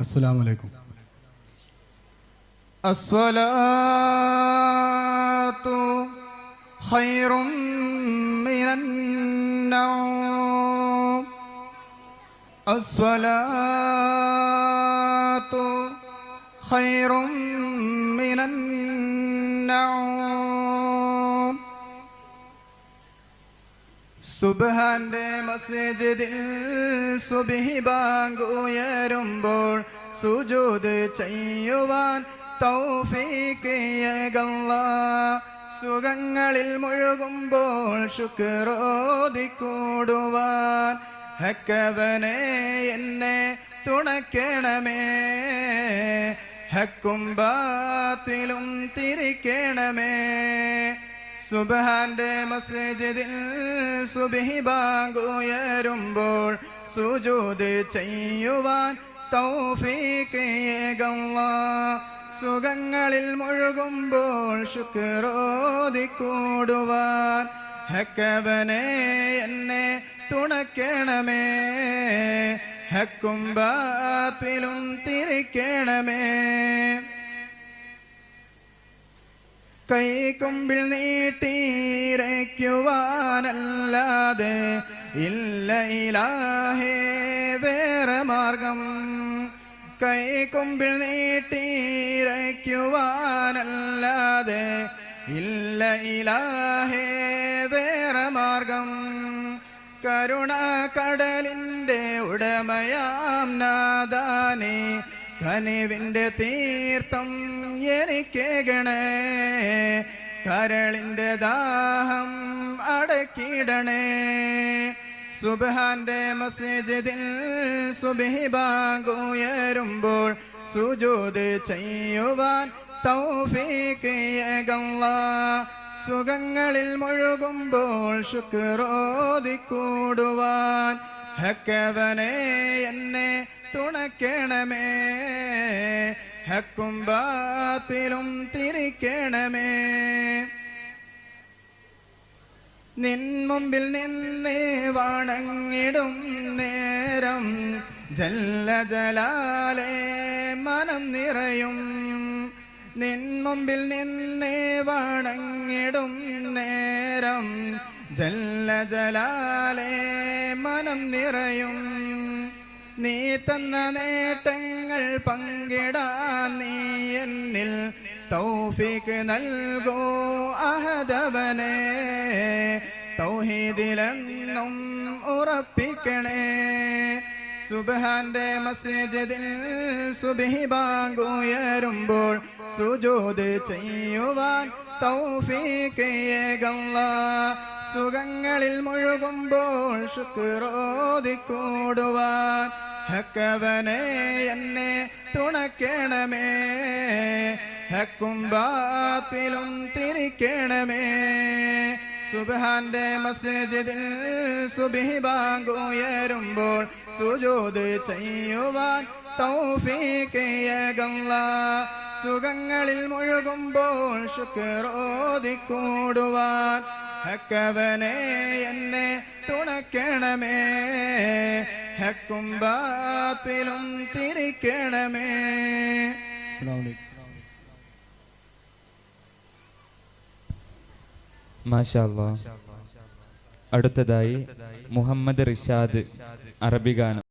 السلام عليكم. الصلاة خير من النوم. الصلاة خير من النوم. സുബ്ഹാന്റെ മസ്ജിദിൽ സുബിഹി ബാങ്ക് ഉയരുമ്പോൾ സുജൂദ് ചെയ്യുവാൻ തൗഫീഖ് യഗല്ലാ സുഖങ്ങളിൽ മുഴുകുമ്പോൾ ശുക്രോതി കൂടുവാൻ ഹക്കവനെ എന്നെ തുണക്കണമേ ഹക്കും ബാത്തിലും തിരിക്കണമേ. സുബഹാന്റെ മസ്ജിദിൽ സുബഹി ബാങ്കുയരുമ്പോൾ സുജോത് ചെയ്യുവാൻ തൗഫീഖ് യഗല്ലാ സുഖങ്ങളിൽ മുഴുകുമ്പോൾ ശുക്രോതി കൂടുവാൻ ഹക്കവനെ എന്നെ തുണക്കണമേ. ഹക്കും ബാത്തിലും തിരിക്കണമേ. കൈകൊമ്പിൽ നീട്ടിരയ്ക്കുവാനല്ലാതെ ഇല്ല ഇലാഹേ വേറെ മാർഗം. കൈകൊമ്പിൽ നീട്ടിരയ്ക്കുവാനല്ലാതെ ഇല്ല ഇലാഹേ വേറെ മാർഗം. കരുണ കടലിന്റെ ഉടമയാം നാദാനെ കനിവിന്റെ തീർത്ഥം എനിക്കേകണേ. കരളിന്റെ ദാഹം അടക്കിടണേ. സുബഹാന്റെ മസ്ജിദിൽ സുബഹി ബാങ്കുയരുമ്പോൾ സുജൂദ് ചെയ്യുവാൻ തൗഫീഖ് യഗല്ലാ സുഖങ്ങളിൽ മുഴുകുമ്പോൾ ശുക്രോതി കൂടുവാൻ ഹക്കവനെ എന്നെ തുണയ്ക്കണമേ ഹക്കും ബാത്തിലും തിരിക്കണമേ. നിൻ മുമ്പിൽ നിന്നേ വണങ്ങിടും നേരം ജല്ല ജലാലേ മനം നിറയും. നിൻ മുമ്പിൽ നിന്നേ വണങ്ങിടും നേരം ജല്ല ജലാലേ മനം നിറയും. നീ തന്ന നേട്ടങ്ങൾ പങ്കിടാൻ നീ എന്നിൽ തൗഫിക്ക് നൽകോ അഹദവനെ. തൗഹീദിലെന്നും ഉറപ്പിക്കണേ. സുബഹാന്റെ മസ്ജിദിൽ സുബിഹി ബാങ്കുയരുമ്പോൾ സുജോത് ചെയ്യുവാൻ തൗഫീഖ് യഗല്ലാ സുഖങ്ങളിൽ മുഴുകുമ്പോൾ ശുക്രോതി കൂടുവാൻ ഹക്കവനെ എന്നെ തുണക്കേണമേ ഹക്കും ബാത്തിലും തിരിക്കണമേ. സുബഹാന്റെ മസ്ജിദിൽ സുബഹി ബാങ്ക് സുജൂദ് ചെയ്യുവാൻ തൗഫീഖ് യഗല്ലാ സുഖങ്ങളിൽ മുഴുകുമ്പോൾ ശുക്രോതി കൂടുവാൻ ഹക്കവനെ എന്നെ തുണക്കണമേ. ഹക്കും ബാത്തിലും തിരിക്കണമേ. അസ്സലാമു മാഷാ അല്ലാ. അടുത്തതായി മുഹമ്മദ് റിഷാദ് അറബി ഗാനം